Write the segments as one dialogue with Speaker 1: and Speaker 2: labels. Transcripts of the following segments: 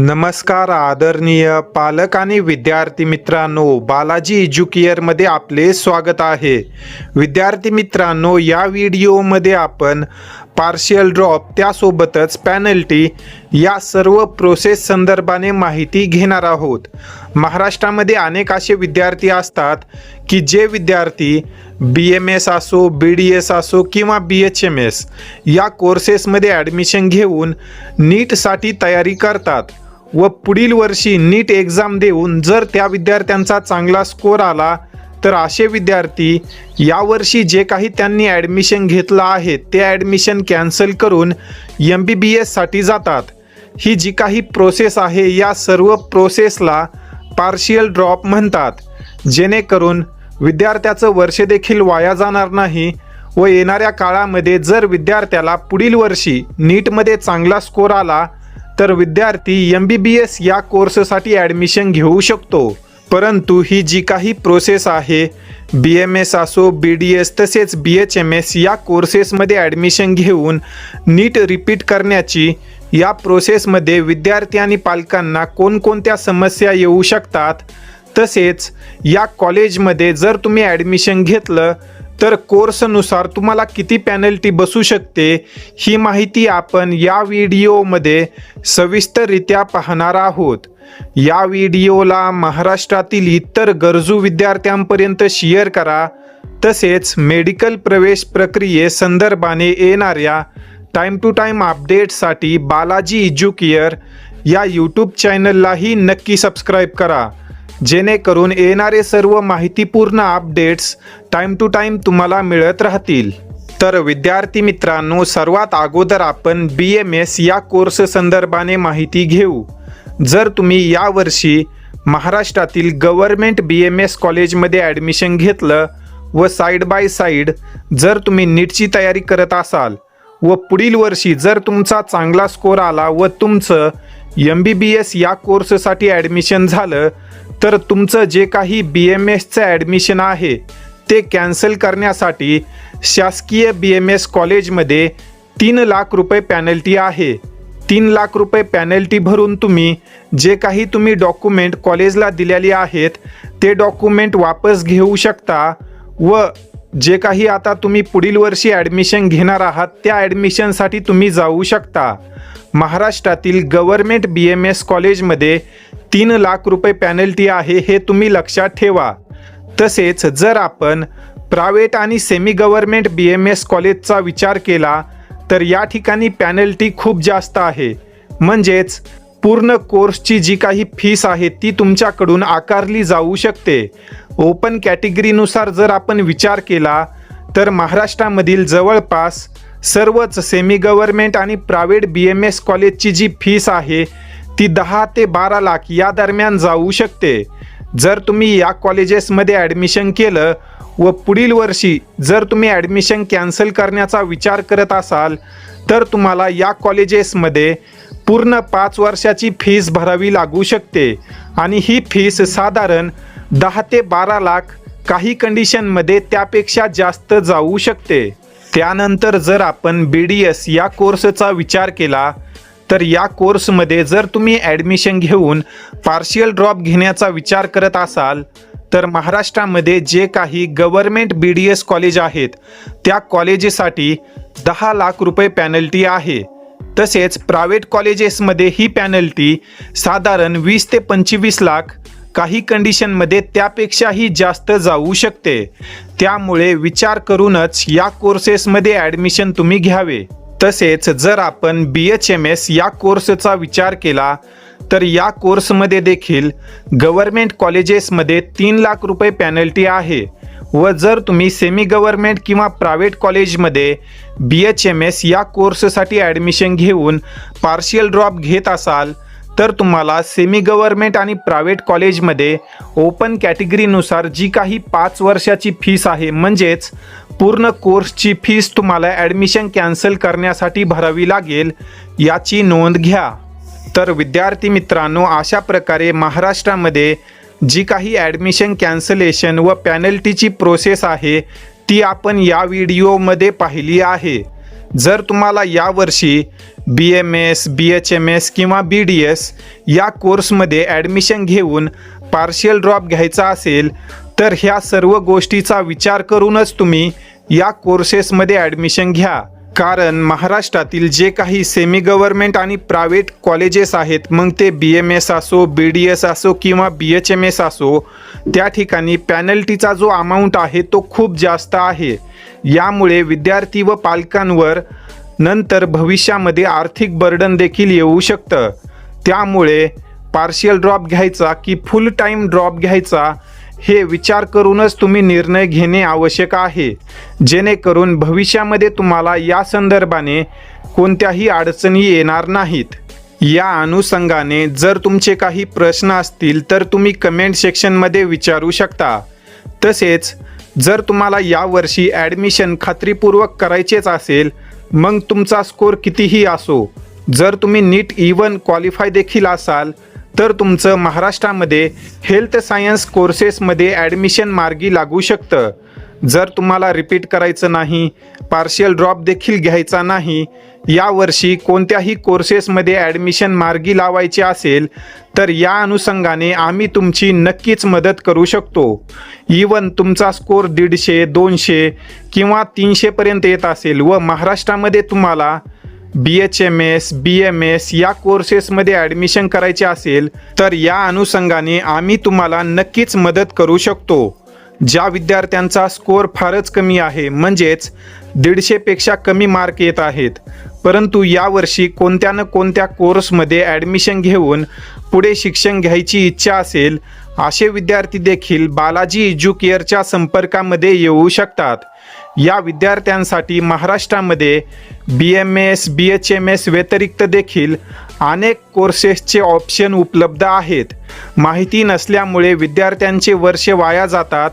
Speaker 1: नमस्कार आदरणीय पालक आणि विद्यार्थी मित्रांनो बालाजी एज्युकेअरमध्ये आपले स्वागत आहे. विद्यार्थी मित्रांनो या व्हिडिओमध्ये आपण पार्शियल ड्रॉप त्यासोबतच पॅनल्टी या सर्व प्रोसेस संदर्भाने माहिती घेणार आहोत. महाराष्ट्रामध्ये अनेक असे विद्यार्थी असतात की जे विद्यार्थी बी एम एस असो बी डी एस असो किंवा बी एच एम एस या कोर्सेसमध्ये ॲडमिशन घेऊन नीटसाठी तयारी करतात. व पुढील वर्षी नीट एक्झाम देऊन जर त्या विद्यार्थ्यांचा चांगला स्कोर आला तर असे विद्यार्थी यावर्षी जे काही त्यांनी ॲडमिशन घेतलं आहे ते ॲडमिशन कॅन्सल करून एम बी बी एससाठी जातात. ही जी काही प्रोसेस आहे या सर्व प्रोसेसला पार्शियल ड्रॉप म्हणतात. जेणेकरून विद्यार्थ्याचं वर्ष देखील वाया जाणार नाही व येणाऱ्या काळामध्ये जर विद्यार्थ्याला पुढील वर्षी नीटमध्ये चांगला स्कोर आला तर विद्यार्थी एम बी बी एस या कोर्ससाठी ॲडमिशन घेऊ शकतो. परंतु ही जी काही प्रोसेस आहे बी एम एस असो बी डी एस तसेच बी एच एम एस या कोर्सेसमध्ये ॲडमिशन घेऊन नीट रिपीट करण्याची या प्रोसेसमध्ये विद्यार्थी आणि पालकांना कोणकोणत्या समस्या येऊ शकतात तसेच या कॉलेजमध्ये जर तुम्ही ॲडमिशन घेतलं तर कोर्सनुसार तुम्हाला किती पॅनल्टी बसू शकते ही माहिती आपण या व्हिडिओमध्ये सविस्तररित्या पाहणार आहोत. या व्हिडिओला महाराष्ट्रातील इतर गरजू विद्यार्थ्यांपर्यंत शेअर करा. तसेच मेडिकल प्रवेश प्रक्रिये संदर्भाने येणाऱ्या टाईम टू टाईम अपडेटसाठी बालाजी एज्युकेअर या यूट्यूब चॅनललाही नक्की सबस्क्राईब करा. जेणेकरून येणारे सर्व माहितीपूर्ण अपडेट्स टाईम टू टाईम तुम्हाला मिळत राहतील. तर विद्यार्थी मित्रांनो सर्वात अगोदर आपण बी एम एस या कोर्स संदर्भाने माहिती घेऊ. जर तुम्ही यावर्षी महाराष्ट्रातील गव्हर्मेंट बी एम एस कॉलेजमध्ये ॲडमिशन घेतलं व साईड बाय साईड जर तुम्ही नीटची तयारी करत असाल व पुढील वर्षी जर तुमचा चांगला स्कोर आला व तुमचं एम बी बी एस या कोर्ससाठी ॲडमिशन झालं तर तुमचं जे काही बी एम एसचं ॲडमिशन आहे ते कॅन्सल करण्यासाठी शासकीय बी एम एस कॉलेजमध्ये तीन लाख रुपये पॅनल्टी आहे. तीन लाख रुपये पॅनल्टी भरून तुम्ही जे काही तुम्ही डॉक्युमेंट कॉलेजला दिलेली आहेत ते डॉक्युमेंट वापस घेऊ शकता व जे काही आता तुम्ही पुढील वर्षी ॲडमिशन घेणार आहात त्या ॲडमिशनसाठी तुम्ही जाऊ शकता. महाराष्ट्रातील गव्हर्मेंट बी एम एस कॉलेजमध्ये तीन लाख रुपये पॅनल्टी आहे हे तुम्ही लक्षात ठेवा. तसेच जर आपण प्रायव्हेट आणि semi government B M S कॉलेजचा विचार केला तर या ठिकाणी पॅनल्टी खूप जास्त आहे. म्हणजेच पूर्ण कोर्सची जी काही फीस आहे ती तुमच्याकडून आकारली जाऊ शकते. ओपन कॅटेगरीनुसार जर आपण विचार केला तर महाराष्ट्रामधील जवळपास सर्वच सेमी गव्हर्मेंट आणि प्रायव्हेट बी एम एस कॉलेजची जी फीस आहे ती दहा ते बारा लाख या दरम्यान जाऊ शकते. जर तुम्ही या कॉलेजेसमध्ये ॲडमिशन केलं व पुढील वर्षी जर तुम्ही ॲडमिशन कॅन्सल करण्याचा विचार करत असाल तर तुम्हाला या कॉलेजेसमध्ये पूर्ण पाच वर्षाची फीस भरावी लागू शकते. आणि ही फीस साधारण दहा ते बारा लाख काही कंडिशनमध्ये त्यापेक्षा जास्त जाऊ शकते. त्यानंतर जर आपण बी डी एस या कोर्सचा विचार केला तर या कोर्समध्ये जर तुम्ही ॲडमिशन घेऊन पार्शियल ड्रॉप घेण्याचा विचार करत असाल तर महाराष्ट्रामध्ये जे काही government B D S college आहेत त्या कॉलेजेसाठी दहा लाख रुपये पॅनल्टी आहे. तसेच प्रायव्हेट कॉलेजेसमध्ये ही पॅनल्टी साधारण वीस ते पंचवीस लाख काही कंडिशनमध्ये त्यापेक्षाही जास्त जाऊ शकते. त्यामुळे विचार करूनच या कोर्सेसमध्ये ॲडमिशन तुम्ही घ्यावे. तसेच जर आपण बी एच एम एस या कोर्सचा विचार केला तर या कोर्समध्ये देखील गव्हर्मेंट कॉलेजेसमध्ये तीन लाख रुपये पॅनल्टी आहे व जर तुम्ही सेमी गव्हर्मेंट किंवा प्रायव्हेट कॉलेजमध्ये बी एच एम एस या कोर्ससाठी ॲडमिशन घेऊन पार्शियल ड्रॉप घेत असाल तर तुम्हाला सेमी गव्हर्मेंट आणि प्रायव्हेट कॉलेजमध्ये ओपन कॅटेगरीनुसार जी काही पाच वर्षाची फीस आहे म्हणजेच पूर्ण कोर्सची फीस तुम्हाला ॲडमिशन कॅन्सल करण्यासाठी भरावी लागेल याची नोंद घ्या. तर विद्यार्थी मित्रांनो अशा प्रकारे महाराष्ट्रामध्ये जी काही ॲडमिशन कॅन्सलेशन व पॅनल्टीची प्रोसेस आहे ती आपण या व्हिडिओमध्ये पाहिली आहे. जर तुम्हाला यावर्षी B M S B H M S किंवा बी डी एस या कोर्समध्ये ॲडमिशन घेऊन पार्शियल ड्रॉप घ्यायचा असेल तर ह्या सर्व गोष्टीचा विचार करूनच तुम्ही या कोर्सेसमध्ये ॲडमिशन घ्या. कारण महाराष्ट्रातील जे काही सेमी गव्हर्नमेंट आणि प्रायव्हेट कॉलेजेस आहेत मग ते बी एम एस असो बी डी एस असो किंवा बी एच एम एस असो त्या ठिकाणी पॅनल्टीचा जो अमाऊंट आहे तो खूप जास्त आहे. यामुळे विद्यार्थी व पालकांवर नंतर भविष्यामध्ये आर्थिक बर्डन देखील येऊ शकतं. त्यामुळे पार्शियल ड्रॉप घ्यायचा की फुल टाईम ड्रॉप घ्यायचा हे विचार करूनच तुम्ही निर्णय घेणे आवश्यक आहे. जेणेकरून भविष्यामध्ये तुम्हाला या संदर्भाने कोणत्याही अडचणी येणार नाहीत. या अनुषंगाने जर तुमचे काही प्रश्न असतील तर तुम्ही कमेंट सेक्शनमध्ये विचारू शकता. तसेच जर तुम्हाला यावर्षी ॲडमिशन खात्रीपूर्वक करायचेच असेल मग तुमचा स्कोर कितीही असो जर तुम्ही नीट e इवन क्वालिफाय देखील असाल तर तुमचं महाराष्ट्रामध्ये हेल्थ सायन्स कोर्सेसमध्ये ॲडमिशन मार्गी लागू शकतं. जर तुम्हाला रिपीट करायचं नाही पार्शियल ड्रॉप देखील घ्यायचा नाही यावर्षी कोणत्याही कोर्सेसमध्ये ॲडमिशन मार्गी लावायचे असेल तर या अनुषंगाने आम्ही तुमची नक्कीच मदत करू शकतो. इवन तुमचा स्कोर दीडशे दोनशे किंवा तीनशेपर्यंत येत असेल व महाराष्ट्रामध्ये तुम्हाला B H M S B M S या कोर्सेसमध्ये ॲडमिशन करायचे असेल तर या अनुषंगाने आम्ही तुम्हाला नक्कीच मदत करू शकतो. ज्या विद्यार्थ्यांचा स्कोर फारच कमी आहे म्हणजेच दीडशेपेक्षा कमी मार्क येत आहेत. परंतु यावर्षी कोणत्या न कोणत्या कोर्समध्ये ॲडमिशन घेऊन पुढे शिक्षण घ्यायची इच्छा असेल असे विद्यार्थी देखील बालाजी एज्युकेअरच्या संपर्कामध्ये येऊ शकतात. या विद्यार्थ्यांसाठी महाराष्ट्रामध्ये B M S B H M S व्यतिरिक्त देखील अनेक कोर्सेसचे ऑप्शन उपलब्ध आहेत. माहिती नसल्यामुळे विद्यार्थ्यांचे वर्षे वाया जातात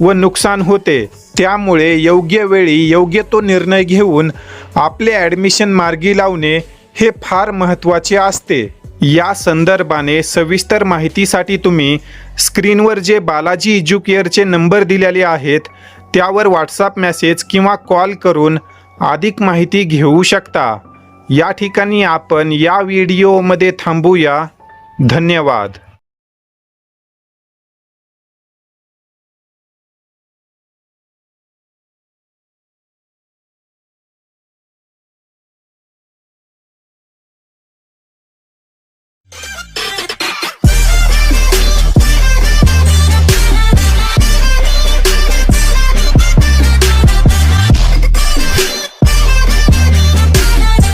Speaker 1: व नुकसान होते. त्यामुळे योग्य वेळी योग्य तो निर्णय घेऊन आपले ॲडमिशन मार्गी लावणे हे फार महत्त्वाचे असते. या संदर्भाने सविस्तर माहितीसाठी तुम्ही स्क्रीनवर जे बालाजी एज्युकेअरचे नंबर दिलेले आहेत त्यावर व्हॉट्सअप मेसेज किंवा कॉल करून अधिक माहिती घेऊ शकता. या ठिकाणी आपण या व्हिडिओमध्ये थांबूया. धन्यवाद.